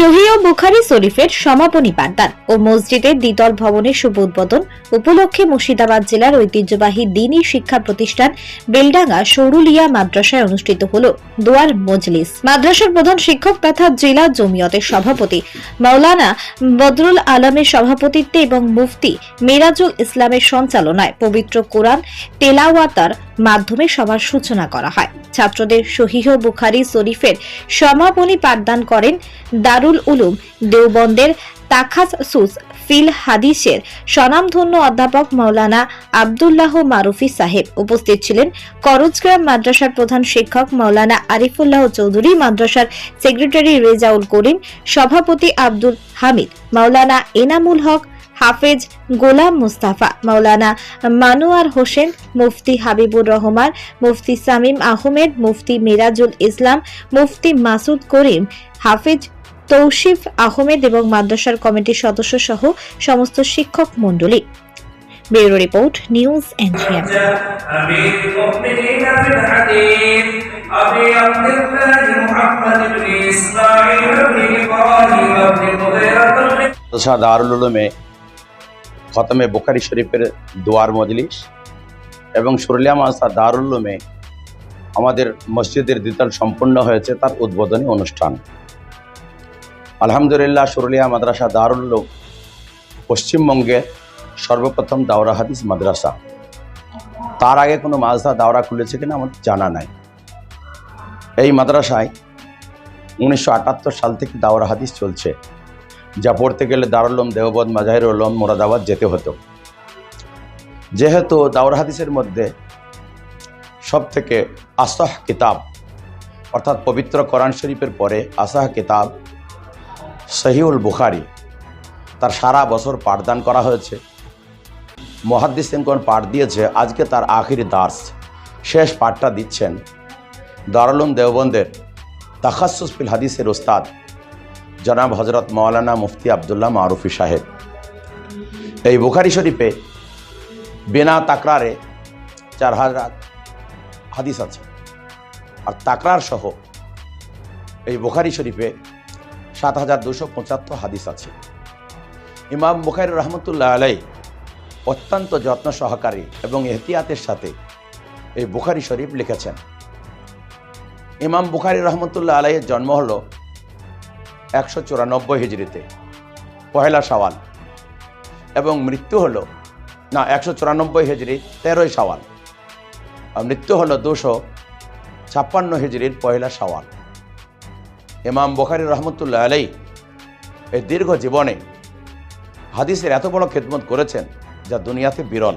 শহীয় বুখারি শরীফের সমাপনী পাঠদান ও মসজিদের দ্বিতল ভবনের শুভ উদ্বোধন উপলক্ষে মুর্শিদাবাদ জেলার ঐতিহ্যবাহী দিনী শিক্ষা প্রতিষ্ঠান বেলডাঙ্গা সৌরুলিয়া মাদ্রাসায় অনুষ্ঠিত হল দোয়ার মজলিস। মাদ্রাসার প্রধান শিক্ষক তথা জেলা জমিয়তের সভাপতি মাওলানা বদরুল আলমের সভাপতিত্বে এবং মুফতি মিরাজুল ইসলামের সঞ্চালনায় পবিত্র কোরআন তেলাওয়াতার মাধ্যমে সভার সূচনা করা হয়। ছাত্রদের শহীহ বুখারি শরীফের সমাপনী পাঠদান করেন দারুল উলুম দেওবন্দের তাখাসুস ফিল হাদিসের স্বনামধন্য অধ্যাপক মৌলানা আব্দুল্লাহ মারুফি সাহেব। উপস্থিত ছিলেন করজগ্রাম মাদ্রাসার প্রধান শিক্ষক মৌলানা আরিফুল্লাহ চৌধুরী, মাদ্রাসার সেক্রেটারি রেজাউল করিম, সভাপতি আব্দুল হামিদ মাওলানা এনামুল হক, হাফেজ গোলাম মুস্তাফা মাওলানা মানুয়ার হোসেন, মুফতি হাবিবুর রহমান, মুফতি সামিম আহমেদ, মুফতি মিরাজুল ইসলাম, মুফতি মাসুদ করিম, হাফেজ তৌসিফ আহমেদ এবং মাদ্রাসার কমিটির সদস্য সহ সমস্ত শিক্ষক মন্ডলী ব্যুরো রিপোর্ট নিউজ এনজিএম দারুল উলুমে খতমে বোখারি শরীফের দোয়ার মজলিস এবং সুরলিয়া মাসা দারুল উলুমে আমাদের মসজিদের দ্বিতল সম্পূর্ণ হয়েছে তার উদ্বোধনী অনুষ্ঠান। আলহামদুলিল্লাহ সুরলিয়া মাদ্রাসা দারুল উলুম। পশ্চিমবঙ্গের সর্বপ্রথম দাওরা হাদিস মাদ্রাসা। তার আগে কোনো মাদ্রাসা দাওরা খুলেছে কিনা আমার জানা নাই। এই মাদ্রাসায় উনিশশো আটাত্তর সাল থেকে দাওরা হাদিস চলছে, যা পড়তে গেলে দারুলম দেওবন্দ মাজাহির উলম, মোরাদাবাদ যেতে হতো। যেহেতু দাওর হাদিসের মধ্যে সব থেকে আসাহ কিতাব, অর্থাৎ পবিত্র কোরআন শরীফের পরে আসাহ কিতাব সহিউল বুখারি, তার সারা বছর পাঠদান করা হয়েছে। মহাদ্দিস কোন পাঠ দিয়েছে, আজকে তার আখিরি দাস শেষ পাঠটা দিচ্ছেন দারুলুম দেওবন্দের তাখাসুস ফিল হাদিসের ওস্তাদ জনাব হজরত মৌলানা মুফতি আবদুল্লাহ মারুফি সাহেব। এই বুখারি শরীফে বিনা তাকরারে চার হাজার হাদিস আছে। আর তাকরার সহ এই বুখারি শরীফে সাত হাজার দুশো পঁচাত্তর হাদিস আছে। ইমাম বুখারি রহমতুল্লাহ আলাই অত্যন্ত যত্ন সহকারী এবং এহতিয়াতের সাথে এই বুখারি শরীফ লিখেছেন। ইমাম বুখারি রহমতুল্লাহ আলাইয়ের জন্ম হল একশো চুরানব্বই হিজড়িতে, পহেলা সাওয়াল এবং মৃত্যু হল, না, একশো চুরানব্বই হিজড়ি, তেরোই সাওয়াল আর মৃত্যু হল দুশো ছাপ্পান্ন হিজড়ির পহেলা সাওয়াল ইমাম বখারি রহমতুল্লাহ আলাই এই দীর্ঘ জীবনে হাদিসের এত বড় খেদমত করেছেন যা দুনিয়াতে বিরল।